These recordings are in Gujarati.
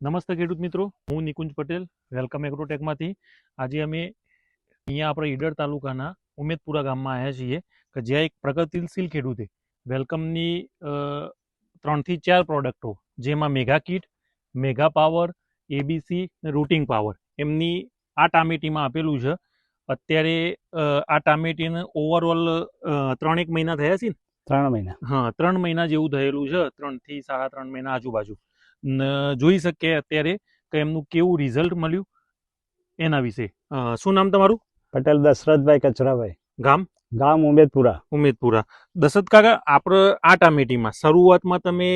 નમસ્તે ખેડૂત મિત્રો હું નિકુંજ પટેલ વેલકમ એગ્રોટેકમાંથી. આજે અમે અહીંયા આપણે ઈડર તાલુકાના ઉમેદપુરા ગામમાં આવ્યા છીએ કે જ્યાં એક પ્રગતિશીલ ખેડૂતે વેલકમની ત્રણથી ચાર પ્રોડક્ટો જેમાં mega kit mega power ABC ને રૂટિંગ પાવર એમની આ ટામેટીમાં આપેલું છે. અત્યારે આ ટામેટીને ઓવરઓલ ત્રણેક મહિના થયા છે ને? ત્રણ મહિના. હા ત્રણ મહિના જેવું થયેલું છે. ત્રણથી સાડા ત્રણ મહિના આજુબાજુ. જોઈ શકીએ અત્યારે કે એમનું કેવું રિઝલ્ટ મળ્યું? એના વિશે. શું નામ તમારું? પટેલ દશરથભાઈ કચરાભાઈ. ગામ? ગામ ઉમેદપુરા. ઉમેદપુરા. દશરથ કાકા આપણે આ ટામેટીમાં શરૂઆતમાં તમે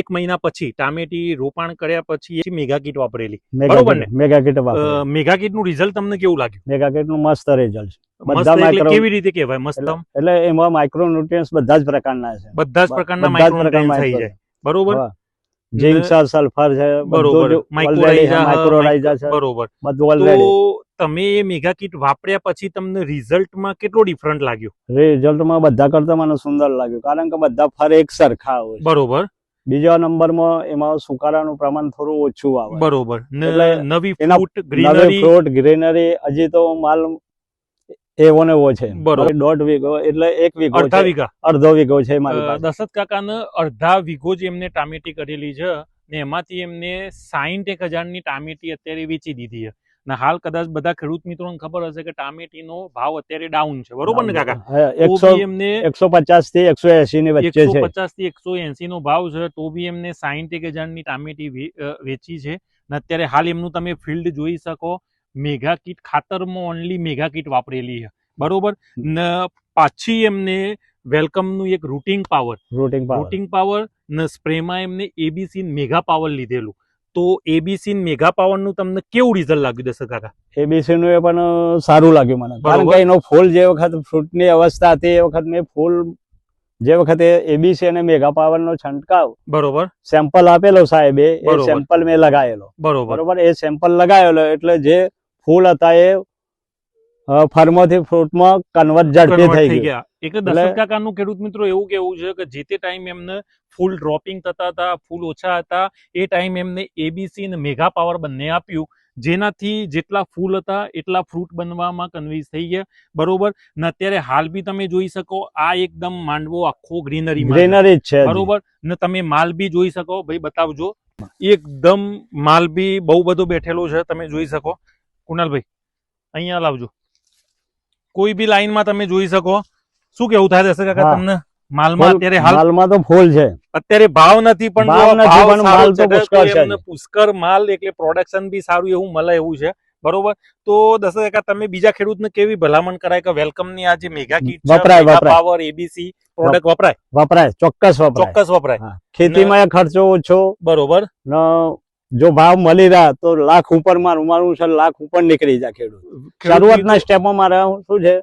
એક મહિના પછી ટામેટી રોપાણ કર્યા પછી મેગા કીટ વાપરેલી. બરોબર ને? કીટ મેગા કીટ મેગા કીટનું રિઝલ્ટ તમને કેવું લાગ્યું? મેગા કીટનું મસ્ત રિઝલ્ટ કેવી રીતે કહેવાય? મસ્ત એટલે એમાં માઇક્રો ન્યુટ્રિયન્સ બધા જ પ્રકારના છે. બધા જ પ્રકારના માઇક્રો થઈ જાય. બરોબર? હા. સલ્ફર છે બરોબર. માઇક્રોરાઇઝા માઇક્રોરાઇઝા છે. બરોબર. બધું ઓલરેડી તમે એ મેગા કીટ વાપર્યા પછી તમને રિઝલ્ટમાં કેટલો ડિફરન્ટ લાગ્યો? રિઝલ્ટમાં બધા કરતા મને સુંદર લાગ્યું કારણ કે બધા ફર એક સરખા હોય બરોબર. બીજા નંબરમાં એમાં સુકારાનું પ્રમાણ થોડું ઓછું આવે. બરોબર. નવી ફ્રૂટ ગ્રીનરી ફ્રૂટ ગ્રીનરી હજી તો માલ એવો ને એવો છે. બરોબર. દોઢ વીઘો એટલે એક વીઘો અડધા વીઘા? અડધો વીઘો છે મારી પાસે. દશરથ કાકાને અડધા વીઘો જ એમને ટામેટી કરેલી છે ને એમાંથી એમને સાહીઠ એક હજારની ટામેટી અત્યારે વેચી દીધી છે. ને હાલ કદાચ બધા ખેડૂત મિત્રોને ખબર હશે કે ટામેટીનો ભાવ અત્યારે ડાઉન છે. બરોબર ને કાકા? એકસો એમને એકસો પચાસથી એકસો એસી ની વચ્ચે છે. પચાસથી એકસો એસી નો ભાવ છે તો બી એમને સાહીઠ એક હજારની ટામેટી વેચી છે. ને અત્યારે હાલ એમનું તમે ફિલ્ડ જોઈ શકો. મેગા કીટ ખાતરમાં ઓનલી મેગા કીટ વાપરેલી છે. બરોબર? ને પાછી એમને વેલકમનું એક rooting power rooting power rooting power ને સ્પ્રેમાં એમને એબીસી મેગા પાવર લીધેલું. તો એબીસી મેગા પાવરનું તમને કેવું રિઝલ્ટ લાગ્યું દશરથ કાકા? એબીસી નું એ પણ સારું લાગ્યું મને. કારણ. કે એનો ફૂલ જે વખત ફ્રૂટની અવસ્થા હતી એ વખત મેં ફૂલ જે વખતે એબીસી અને મેગા પાવર નો છંટકાવ બરોબર. સેમ્પલ આપેલો સાહેબે એ સેમ્પલ મેં લગાવેલો બરોબર. બરોબર? એ સેમ્પલ લગાવેલો એટલે જે ફૂલ હતા એ ફાર્મથી ફ્રૂટમાં કન્વર્ટ ઝડપી થઈ ગયા. એક દશરથ ખેડૂત મિત્રો એવું કેવું છે કે જે તે ટાઈમ એમને ફૂલ ડ્રોપિંગ થતા હતા ફૂલ ઓછા હતા એ ટાઈમ એમને એબીસી અને મેગા પાવર બંને આપ્યું. જેનાથી જેટલા ફૂલ હતા એટલા ફ્રૂટ બનવામાં કન્વિન્સ થઈ ગયા. બરોબર? ને અત્યારે હાલ બી તમે જોઈ શકો આ એકદમ માંડવો આખો ગ્રીનરી ગ્રીનરી છે. બરોબર? ને તમે માલ બી જોઈ શકો. ભાઈ બતાવજો. એકદમ માલ બી બહુ બધો બેઠેલો છે તમે જોઈ શકો. કુણાલભાઈ અહીંયા લાવજો. કોઈ બી લાઈનમાં તમે જોઈ શકો. શું કેવું થાય દર્શક કાકા તમને? માલમાં અત્યારે હાલ માલમાં તો ફૂલ છે. અત્યારે ભાવ નથી પણ ભાવ માલ તો પુષ્કળ છે. પુષ્કળ માલ એટલે પ્રોડક્શન બી સારું એવું મળે એવું છે. બરોબર? તો દસ કાકા તમે બીજા ખેડૂતને કેવી ભલામણ કરાય કે વેલકમની આ જે મેગા કીટ વપરાય, વપરાય. પાવર એબીસી પ્રોડક્ટ વપરાય? વપરાય ચોક્કસ વપરાય. ચોક્કસ વપરાય. ખેતીમાં ખર્ચો ઓછો. બરોબર. જો ભાવ મળી રહ્યા તો લાખ ઉપર મારું મારું છે લાખ ઉપર નીકળી જાય ખેડૂત. શરૂઆતના સ્ટેપમાં મારે શું છે?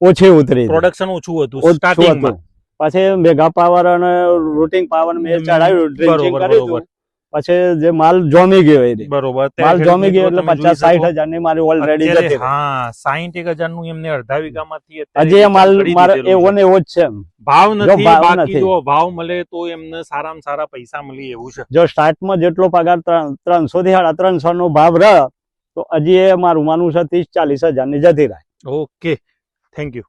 ઓછી ઉતરી પ્રોડક્શન ઓછું હતું સ્ટાર્ટિંગમાં પછી મેગા પાવર અને રૂટિંગ પાવર મેં ચડાવ્યું ડ્રિંકિંગ કર્યું. પછી જે માલ જોમી ગયો એ બરોબર. માલ જોમી ગયો એટલે પચાસ સાઈઠ. હજારની મારી ઓલરેડી અત્યારે જતી હા સાહીઠ એક હજારનું એમને અડધા વીઘા માંથી હજી એ માલ મારે એવો. ને એવો જ છે. ભાવ નથી બાકી જો ભાવ મળે તો એમને સારામાં સારા પૈસા મળી એવું છે. જો સ્ટાર્ટમાં જેટલો પગાર ત્રણસો થી સાડા ત્રણસો નો ભાવ રહે તો હજી એ મારું માનવું છે ત્રીસ ચાલીસ હજારની જતી રહે. ઓકે. Thank you.